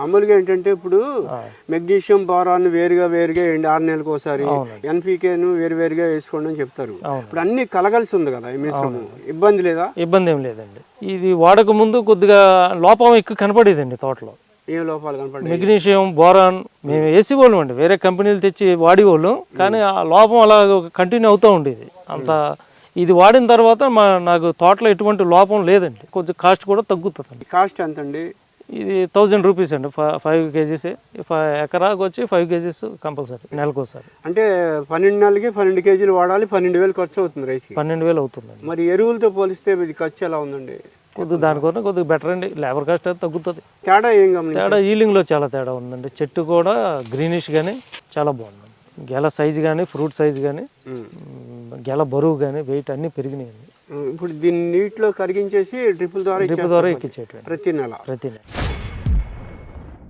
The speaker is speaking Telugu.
మామూలుగా ఏంటంటే ఇప్పుడు మెగ్నీషియం బోరాన్ వేరుగా వేరుగా వేయండి ఆరు నెలలకు ఒకసారి ఎన్పీకేను వేరు వేరుగా వేసుకోండి అని చెప్తారు. ఇప్పుడు అన్ని కలగలిసి ఉంది కదా ఈ మిశ్రమం. ఇబ్బంది లేదా? ఇబ్బంది ఏం లేదండి. ఇది వాడక ముందు కొద్దిగా లోపం ఎక్కువ కనపడేదండి తోటలో. ఏం లోపాలు కనపడి మెగ్నీషియం బోరాన్ మేము వేసి వాళ్ళం అండి వేరే కంపెనీలు తెచ్చి వాడేవాళ్ళం. కానీ ఆ లోపం అలా కంటిన్యూ అవుతూ ఉండేది. అంత ఇది వాడిన తర్వాత మా నాకు తోటలో ఎటువంటి లోపం లేదండి. కొంచెం కాస్ట్ కూడా తగ్గుతుందండి. కాస్ట్ ఎంత అండి ఇది థౌజండ్ రూపీస్ అండి. ఫైవ్ కేజీస్ ఎకరాకు వచ్చి ఫైవ్ కేజీస్ కంపల్సరీ నెలకోసారి అంటే పన్నెండు నెలలకి పన్నెండు కేజీలు వాడాలి పన్నెండు వేలు ఖర్చు అవుతుంది రైతుకి. పన్నెండు వేలు అవుతుందండి. మరి ఎరువులతో పోలిస్తే ఇది ఖర్చు ఎలా ఉందండి? కొద్దిగా దానికన్నా కొద్దిగా బెటర్ అండి. లేబర్ కాస్ట్ అయితే తగ్గుతుంది. తేడా ఏం గమనించారు? తేడా ఈలింగ్లో చాలా తేడా ఉందండి. చెట్టు కూడా గ్రీనిష్ కానీ చాలా బాగుంది గెల సైజు కానీ ఫ్రూట్ సైజు కానీ గెల బరువు కానీ వెయిట్ అన్నీ పెరిగినాయండి. ఇప్పుడు దీన్ని నీటిలో కరిగించేసి డ్రిప్పుల ద్వారా డ్రిప్ ద్వారా. ఎక్కించేటువంటి ప్రతి నెల. ప్రతి నెల.